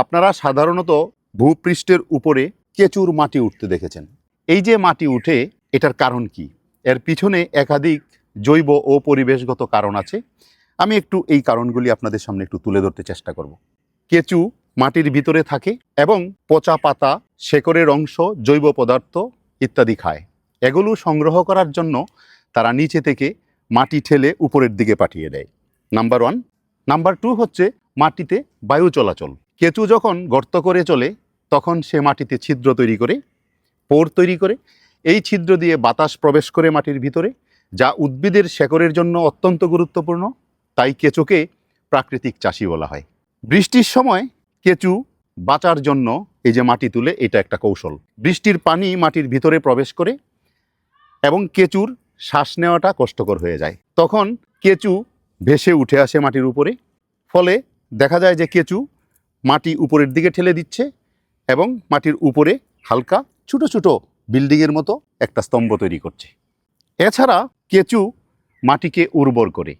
আপনারা সাধারণত ভূপৃষ্ঠের উপরে কেচুর মাটি উঠতে দেখেছেন। এই যে মাটি উঠে, এটার কারণ কি? এর পিছনে একাধিক জৈব ও পরিবেশগত কারণ আছে। আমি একটু এই কারণগুলি আপনাদের সামনে একটু তুলে ধরতে চেষ্টা করব। কেচু মাটির ভিতরে থাকে এবং পচা পাতা, শেকড়ের অংশ, জৈব পদার্থ ইত্যাদি খায়। এগুলো সংগ্রহ করার জন্য তারা নিচে থেকে মাটি ঠেলে উপরের দিকে পাঠিয়ে দেয়। Number one. নাম্বার টু হচ্ছে মাটিতে বায়ু চলাচল। কেঁচু যখন গর্ত করে চলে, তখন সে মাটিতে ছিদ্র তৈরি করে, পোর তৈরি করে। এই ছিদ্র দিয়ে বাতাস প্রবেশ করে মাটির ভিতরে, যা উদ্ভিদের শেকড়ের জন্য অত্যন্ত গুরুত্বপূর্ণ। তাই কেঁচোকে প্রাকৃতিক চাষি বলা হয়। বৃষ্টির সময় কেঁচু বাঁচার জন্য এই যে মাটি তুলে, এটা একটা কৌশল। বৃষ্টির পানি মাটির ভিতরে প্রবেশ করে এবং কেঁচুর শ্বাস নেওয়াটা কষ্টকর হয়ে যায়। তখন কেঁচু ভেসে উঠে আসে মাটির উপরে। ফলে দেখা যায় যে কেঁচু মাটি উপরের দিকে ঠেলে দিচ্ছে এবং মাটির উপরে হালকা ছোটো ছোটো বিল্ডিংয়ের মতো একটা স্তম্ভ তৈরি করছে। এছাড়া কেঁচু মাটিকে উর্বর করে।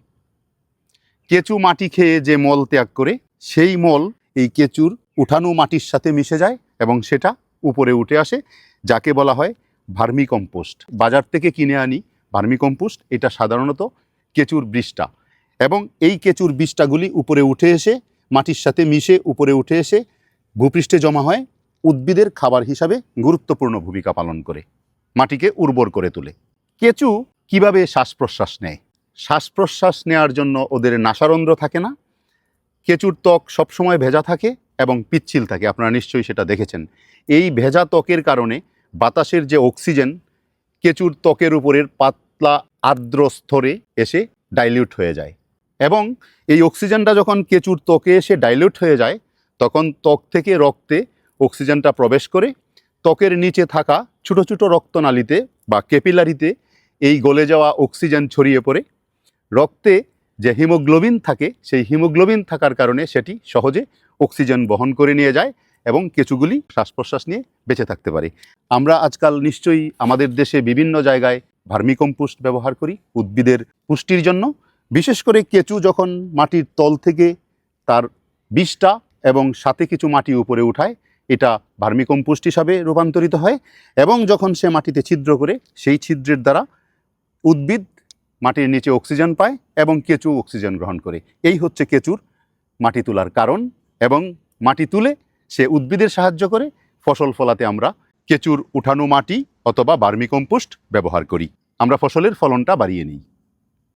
কেঁচু মাটি খেয়ে যে মল ত্যাগ করে, সেই মল এই কেঁচুর উঠানো মাটির সাথে মিশে যায় এবং সেটা উপরে উঠে আসে, যাকে বলা হয় ভার্মি কম্পোস্ট বাজার থেকে কিনে আনি ভার্মি কম্পোস্ট এটা সাধারণত কেঁচুর বৃষ্টা এবং এই কেঁচুর বীজটাগুলি উপরে উঠে এসে মাটির সাথে মিশে উপরে উঠে এসে ভূপৃষ্ঠে জমা হয়, উদ্ভিদের খাবার হিসাবে গুরুত্বপূর্ণ ভূমিকা পালন করে, মাটিকে উর্বর করে তোলে। কেঁচু কীভাবে শ্বাস প্রশ্বাস নেয়? শ্বাস প্রশ্বাস নেওয়ার জন্য ওদের নাসারন্ধ্র থাকে না, কেঁচুর ত্বক সবসময় ভেজা থাকে এবং পিচ্ছিল থাকে, আপনারা নিশ্চয়ই সেটা দেখেছেন। এই ভেজা ত্বকের কারণে বাতাসের যে অক্সিজেন, কেঁচুর ত্বকের উপরের পাতলা আর্দ্র স্তরে এসে ডাইলিউট হয়ে যায়। এবং এই অক্সিজেনটা যখন কেঁচুর ত্বকে এসে ডাইলিউট হয়ে যায়, তখন ত্বক থেকে রক্তে অক্সিজেনটা প্রবেশ করে। ত্বকের নিচে থাকা ছোটো ছোটো রক্তনালীতে বা ক্যাপিলারিতে এই গলে যাওয়া অক্সিজেন ছড়িয়ে পড়ে। রক্তে যে হিমোগ্লোবিন থাকে, সেই হিমোগ্লোবিন থাকার কারণে সেটি সহজে অক্সিজেন বহন করে নিয়ে যায় এবং কেঁচুগুলি শ্বাস প্রশ্বাস নিয়ে বেঁচে থাকতে পারে। আমরা আজকাল নিশ্চয়ই আমাদের দেশে বিভিন্ন জায়গায় ভার্মিকম্পোস্ট ব্যবহার করি উদ্ভিদের পুষ্টির জন্য। বিশেষ করে কেঁচু যখন মাটির তল থেকে তার বিষটা এবং সাথে কিছু মাটি উপরে উঠায়, এটা ভার্মিকম্পোস্ট হিসাবে রূপান্তরিত হয় এবং যখন সে মাটিতে ছিদ্র করে, সেই ছিদ্রের দ্বারা উদ্ভিদ মাটির নিচে অক্সিজেন পায় এবং কেঁচু অক্সিজেন গ্রহণ করে। এই হচ্ছে কেঁচুর মাটি তোলার কারণ এবং মাটি তুলে সে উদ্ভিদের সাহায্য করে। ফসল ফলাতে আমরা কেঁচুর উঠানো মাটি অথবা ভার্মিকম্পোস্ট ব্যবহার করি। আমরা ফসলের ফলনটা বাড়িয়ে নিই।